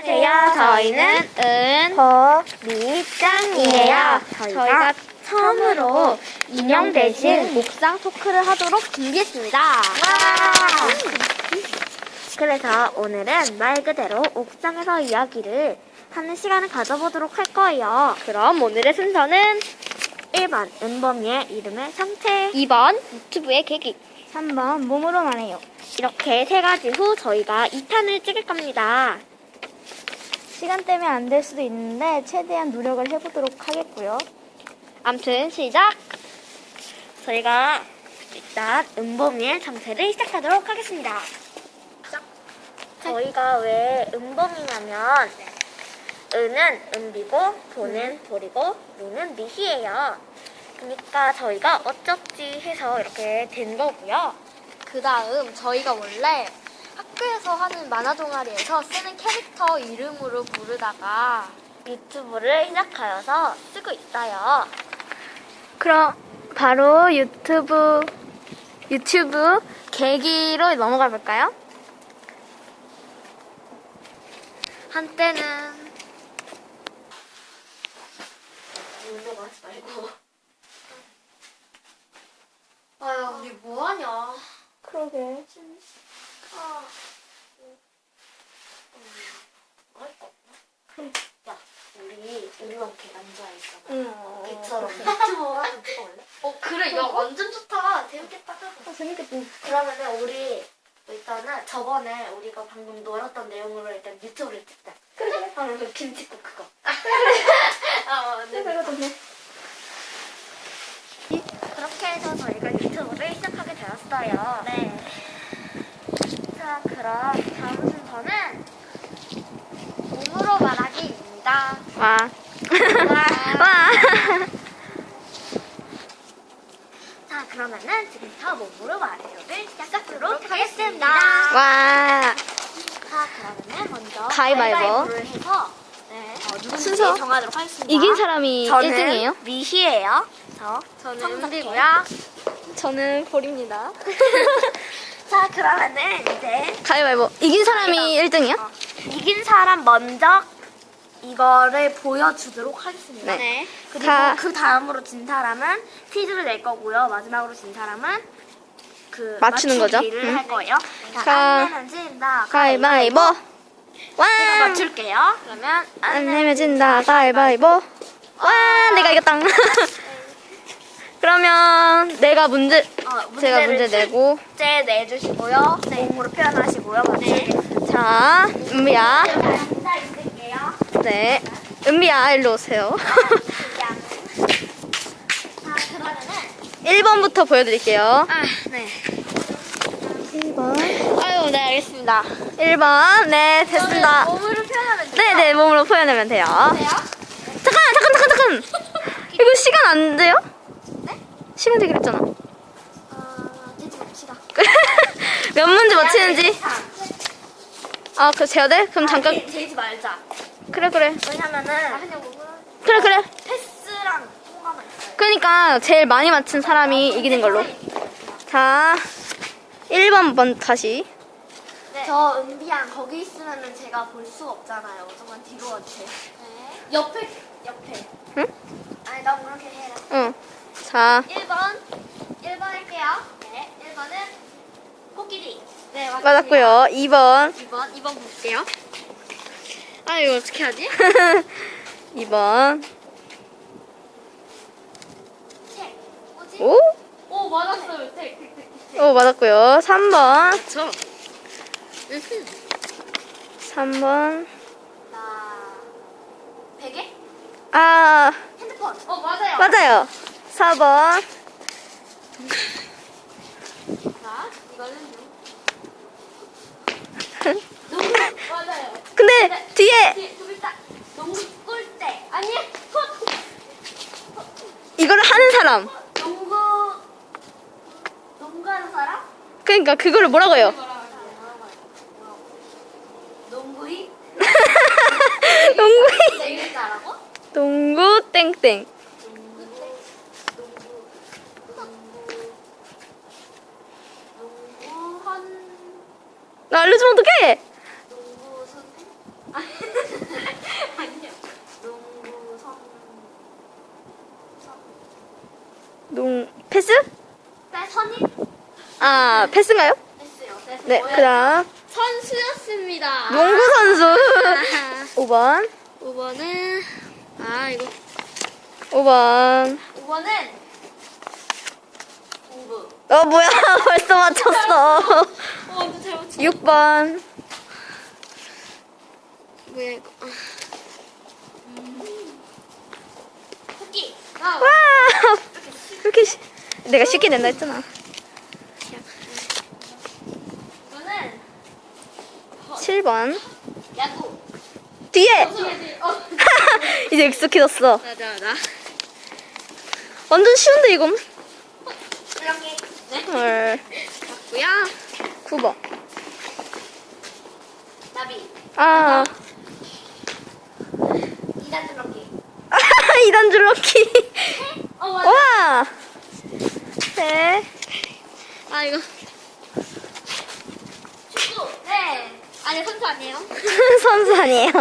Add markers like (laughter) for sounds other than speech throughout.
안녕하세요. 저희는 은, 더 미짱이에요. 저희가 처음으로 인형 대신 옥상 토크를 하도록 준비했습니다. 그래서 오늘은 말 그대로 옥상에서 이야기를 하는 시간을 가져보도록 할 거예요. 그럼 오늘의 순서는 1번 은범이의 이름의 상태 2번 유튜브의 계기 3번 몸으로 말해요. 이렇게 세 가지 후 저희가 2탄을 찍을 겁니다. 시간 때문에 안 될 수도 있는데 최대한 노력을 해보도록 하겠고요. 암튼 시작! 저희가 일단 은범이의 상태를 시작하도록 하겠습니다. 저희가 왜 은범이냐면 은은 은비고 보는 볼이고 미는 미희예요. 그러니까 저희가 어쩌지 해서 이렇게 된 거고요. 그 다음 저희가 원래 하는 만화 동아리에서 쓰는 캐릭터 이름으로 부르다가 유튜브를 시작하여서 쓰고 있어요. 그럼 바로 유튜브 유튜브 계기로 넘어가 볼까요? 한때는 울려고 하지 말고 아야 우리 뭐하냐 그러게. 아, 야, 우리 이렇게 앉아있잖아. 응. 이처럼 유튜브 한번 찍어볼래? 어 그래 야 완전 좋다 재밌겠다 어, 재밌겠다. 그러면은 우리 일단은 저번에 우리가 방금 놀았던 내용으로 일단 유튜브를 찍자. 그래? 하면서 김치국 그거. 아, (laughs) 네, 맞네. 그거 좋네. 그렇게 해서 저희가 유튜브를 시작하게 되었어요. 네. 자, 그럼 다음 순서는 몸으로 말하기입니다. 와. 와. 와. 자, 그러면은 지금부터 몸으로 말해요를 시작하도록 하겠습니다. 와. 자, 그러면은 먼저 가위바위보. 가위바위보를 해서 네, 어, 누군지 순서. 정하도록 하겠습니다. 이긴 사람이 저는 1등이에요? 미희예요. 저 저는. 은비고요 저는 볼입니다. (laughs) 자, 그러면은 이제 가위바위보. 이긴 사람이 1등이요? 어, 이긴 사람 먼저 이거를 보여주도록 하겠습니다. 네. 그리고 자. 그 다음으로 진 사람은 퀴즈를 낼 거고요. 마지막으로 진 사람은 그 맞추는 거죠? 맞추기를 응. 할 거예요. 자, 자. 안 내면 진다. 가위바위보. 와. 제가 맞출게요. 그러면 안 내면 진다. 가위바위보. 와, 내가 이겼다. (laughs) 그러면 내가 문제 어, 제가 문제 내고 실제 내주시고요. 몸으로 표현하시고요. 맞추기. 자, 은비야. 자, 읽을게요. 네. 은비야, 일로 오세요. 자, 그러면은 1번부터 보여드릴게요. 아, 네. 1번. 아유, 네, 알겠습니다. 1번. 네, 됐습니다. 몸으로 표현하면 돼요. 네, 네, 몸으로 표현하면 돼요. 돼요? 잠깐, 잠깐, 잠깐, 잠깐. (laughs) 이거 시간 안 돼요? 네? 시간 되기로 했잖아. 어, 되지 맙시다. (laughs) 몇 문제 맞히는지. 아, 그 재야 돼? 그럼 잠깐. 재지 말자. 그래, 그래. 왜냐면은 그래, 그래. 패스랑 통과만 있어요. 그러니까 제일 많이 맞힌 사람이 이기는 걸로. 자, 1번 번 다시. 저 은비양 거기 있으면은 제가 볼 수가 없잖아요. 좀만 뒤로 와주세요. 네. 옆에 옆에. 응? 아니 나 그렇게 해라. 응. 자, 1번 1번 할게요. 네. 1번은 코끼리. 네 맞았고요. 2번. 2번 2번 볼게요. 아 이거 어떻게 하지? (laughs) 2번. 책. 뭐지? 오? 오 맞았어요 tek, tek, tek. 오, 맞았고요. 3번. 저. 3번. 나 베개? 아, 핸드폰. 어 맞아요 맞아요. 4번. (laughs) 자 이거는 농구 맞아요 근데 뒤에 뒤에 두 글자 농구 꿀대. 아니 이거를 하는 사람. 농구 농구하는 사람? 그러니까 그거를 뭐라고 해요? (laughs) 농구이? 농구. 네 글자라고? 농구 땡땡. 나 알려주면 어떡해? 농 패스? 네, 선이? 아 패스인가요? 됐어요. 네, 그다음 선수였습니다. 농구 선수 아. 5번 5번은 아 이거 5번 5번은 공부. 어 뭐야 (laughs) 벌써 맞췄어 어, 잘 6번 뭐야 이거? 아. 토끼. 아, 와! 이렇게 쉬... 내가 쉽게 낸다 했잖아. 이거는 7번. 야구. 뒤에! 어. (laughs) 이제 익숙해졌어. 맞아 맞아. 완전 쉬운데, 이건? 이렇게. 네. 헐. 맞고요. 9번. 나비. 아. 이단 줄넘기. (laughs) 이단 줄넘기. 어 맞아. 와! 네. 아 이거. 축구. 네. 아니 선수 아니에요? (laughs) 선수 아니에요.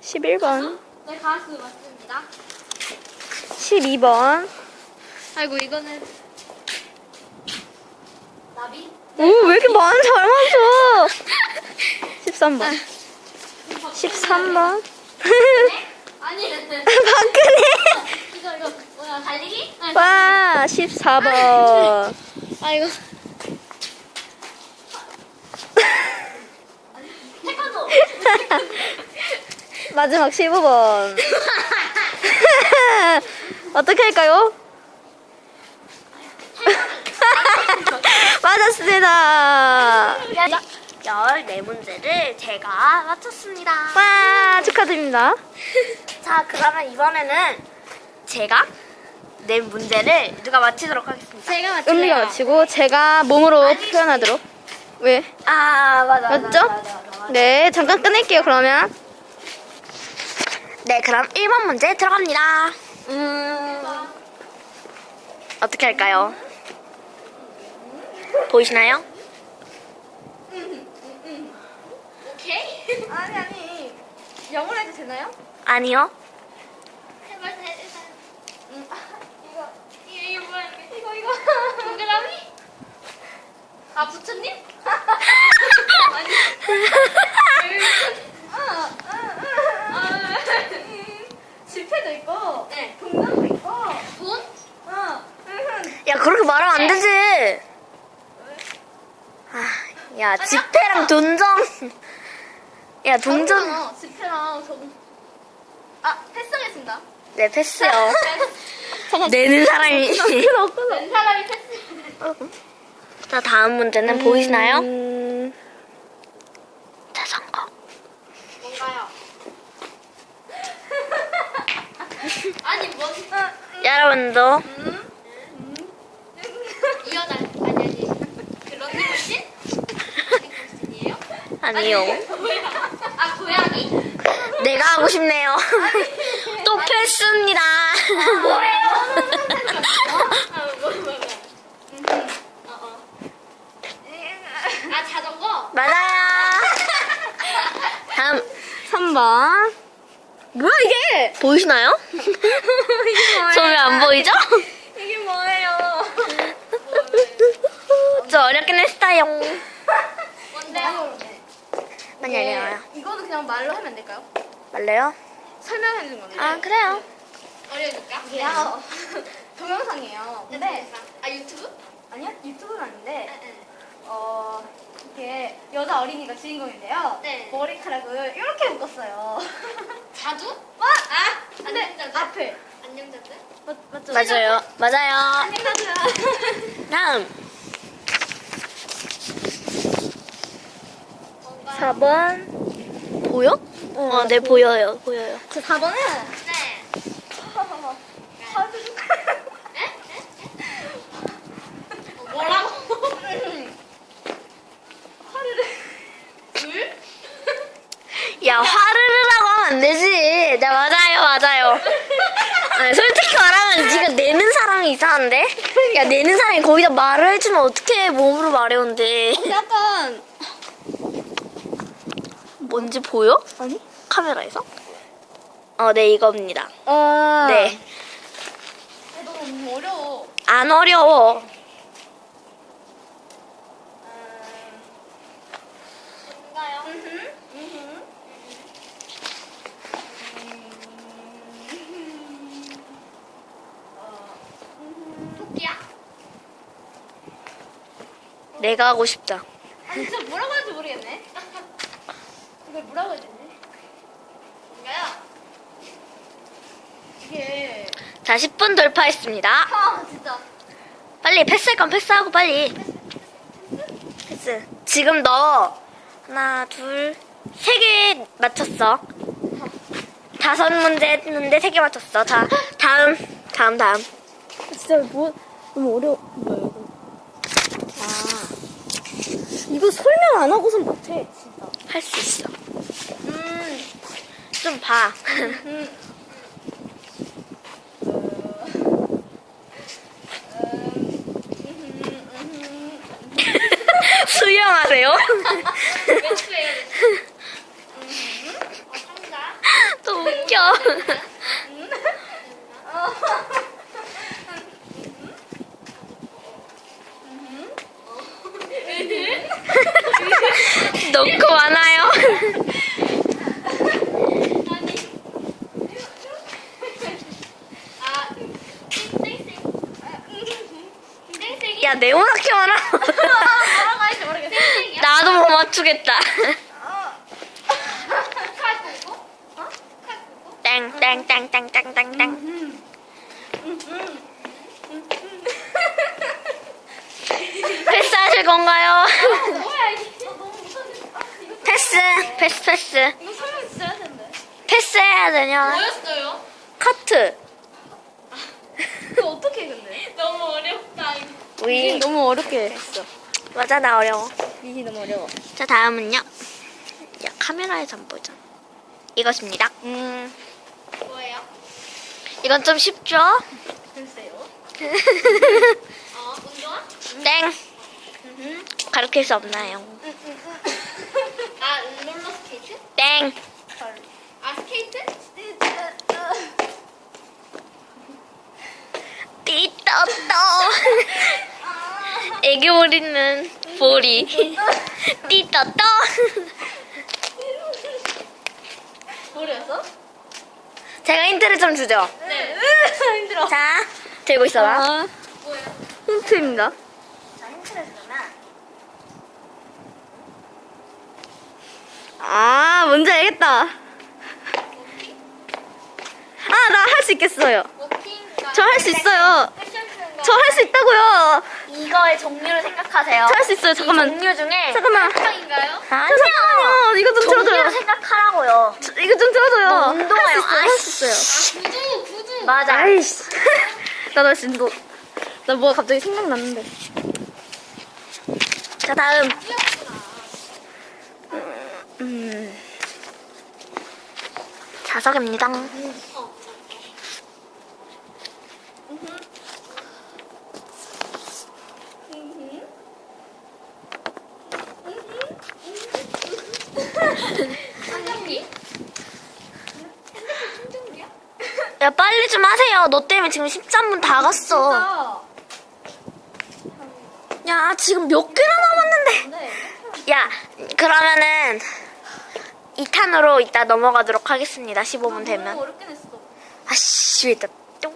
11번. 네 가수 맞습니다. 12번. 아이고 이거는 나비. 오, 왜 이렇게 많은 잘 맞춰? 13번. 13번. 아니. 박근혜. 이거 이거 뭐야 달리기? 아, 와, 14번. 아이고. 태권도. (laughs) 마지막 15번. 어떻게 할까요? 맞았습니다. 14문제를 제가 맞췄습니다. 와, 축하드립니다. (laughs) 자, 그러면 이번에는 제가 낸 문제를 누가 맞히도록 하겠습니다. 제가 맞출래요. 은미가 맞히고 제가 몸으로 표현하도록. 왜? 아, 맞아. 맞아, 맞죠? 맞아, 맞아, 맞아. 네, 잠깐 끊을게요, 그러면. 네, 그럼 1번 문제 들어갑니다. 음, 어떻게 할까요? 보이시나요? 오케이. 아니, 아니. 영어로 해도 되나요? 아니요. 해봐 해봐. 음, 이거 이거 이거 뭐야 이거 이거 이거 동그라미? 아 부처님? 아니. 지폐도 있고, 네. 동전도 있고, 돈? 어, 야, 그렇게 말하면 안 되지. 아, 야, 지폐랑 돈정. 야, 동전. 지폐랑 돈. 아 패스하겠습니다. 네, 패스요. (laughs) 내는 사람이. (laughs) 낸 사람이 패스. 자, 다음 문제는 보이시나요? 음, 자전거. 뭔가요? (laughs) 아니 뭔? 여러분도 이 여자 아니 아니 그 런닝머신? 런닝머신이에요? 아니요. 아 고양이? 내가 하고 싶네요. 또 패스입니다. 아 뭐, 뭐, 뭐. 어, 어. 아 자전거? 맞아요. 다음 3번. 뭐야, 이게? 보이시나요? 저 왜 안 보이죠? 이게 뭐예요? 저 어렵긴 했어요. 많이 어려워요. 이거는 그냥 말로 하면 안 될까요? 말래요? 설명해 주는 건데. 아 그래요. 어려우니까? 이게요. (laughs) 동영상이에요. 근데 아 유튜브? 아니요 유튜브는 아닌데 응. 어 이렇게 여자 어린이가 주인공인데요. 네. 머리카락을 이렇게 묶었어요. (laughs) 자두? 와! 아! 근데 안녕자들? 앞을 안녕자들? 맞, 맞죠? 맞아요. 맞아요. 안녕하세요. 다음 4번. 보여? 어, 네 보여요. 보여요. 제 4번은 네. 에? 어, 뭐라고? 물? 야 화르르라고 하면 안 되지. 네 맞아요, 맞아요. 아니, 솔직히 말하면 네가 내는 사람이 이상한데? 야 내는 사람이 거기다 말을 해주면 어떻게 몸으로 말해온대? 약간 뭔지 보여? 아니? 카메라에서? 어, 네 이겁니다. 어. 네. 안 어려워. 토끼야? 내가 하고 싶다. 아, 진짜 뭐라고 하는지 모르겠네. 이걸 뭐라고 해야 되지? 뭔가요? 이게. 자, 10분 돌파했습니다. 아, 진짜. 빨리 패스할 건 패스하고 빨리. 패스. 지금 너 하나, 둘, 세 개 맞췄어. 다섯 문제 했는데 세 개 맞췄어. 자, 다음, 다음, 다음. 진짜 뭐 너무 어려워. 뭐야 이거? 아 이거 설명 안 하고선 못해 진짜. 할 수 있어. 좀 봐. (laughs) 수영하세요? 또 (laughs) 웃겨. (laughs) 넣고 와나요? 아, 땡땡땡. 땡땡이. 야, 네모나게 와라. 뭐라고 할지 모르겠어. 나도 못 맞추겠다. 칼 끄고? 어? 칼? 땡땡땡땡땡땡땡. 패스하실 건가요? 뭐야, 이게. 어, 너무 못하겠어. 아, 이거, 패스, 패스, 패스. 이거 설명 해야 되는데. 패스해야 되냐? 뭐였어요? 카트. 이거 어떻게 근데? 너무 위. 너무 어렵게 했어. 맞아, 나 어려워. 이게 너무 어려워. 자, 다음은요. 야, 카메라에서 안 보죠. 이것입니다. 음 뭐예요? 이건 좀 쉽죠? 글쎄요. (laughs) 어, 운동화? 땡. 가르칠 수 없나요? 아, 롤러스케이트? 땡. 아, 스케이트? 띠떠떠. 애교 부리는 보리. 띠떠떠. 모르겠어? 제가 힌트를 좀 주죠. 네. (laughs) 힘들어. 자, 들고 있어봐. 아, 뭐예요? 힌트입니다. 자, 힌트를 주면. 아 뭔지 알겠다. 아 나 할 수 있겠어요. 저 할 수 있어요. 저 할 수 있다고요. 이거의 종류를 생각하세요. 저할수 있어요. 잠깐만. 종류 중에 잠깐만. 인가요? 아니요. 잠깐만요. 이거 좀 종류를 들어줘요. 생각하라고요. 저- 이거 좀 들어줘요. 뭐 운동화요. 할수 있어요. 할 수 있어요. 아, 구두, 구두. 맞아. 아이씨. 나나 지금 너, 나 뭐가 갑자기 생각났는데. 자, 다음. 음. 자석입니다. 어. 충전기? 핸드폰 충전기야? 야, 빨리 너 때문에 지금 13분 다 갔어. 야, 지금 몇 개나 남았는데. 네. 야, 그러면은 2탄으로 이따 넘어가도록 하겠습니다. 15분 너무 되면. 어렵게 냈어. 아씨, 왜 이따 똥.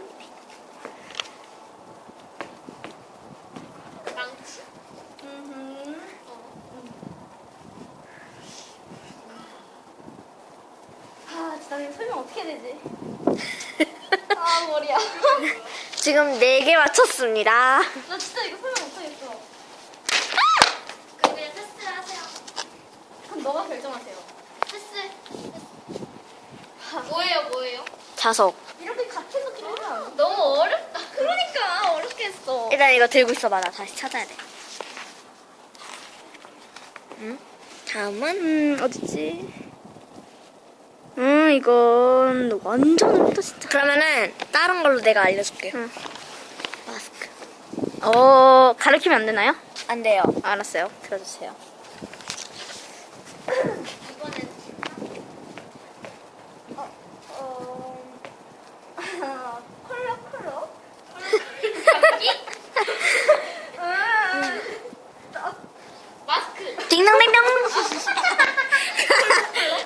망치? 아, 진짜 이거 설명 어떻게 해야 되지? 아, 머리야. 지금 4개 맞췄습니다. 나 진짜 이거 설명 못하겠어. 그럼 그냥 패스를 하세요. 그럼 너가 결정하세요. 패스. 뭐예요, 뭐예요? 자석. 이렇게 같이 해서 그냥. 너무 어렵다. 그러니까 어렵게 했어. 일단 이거 들고 있어봐. 나 다시 찾아야 돼. 응? 다음은 음, 어딨지? 음, 이건 완전 어렵다, 진짜. 그러면은 다른 걸로 내가 알려줄게. 응. 어, 가르치면 안 되나요? 안 돼요. 알았어요. 들어주세요. 이번엔 어, 어, 콜라 콜라? 마스크. 딩동댕동.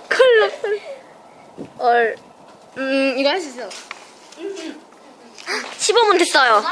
콜라 콜라. 얼, 음, 이거 할 수 있어. 음, 음, 음. 15분 됐어요.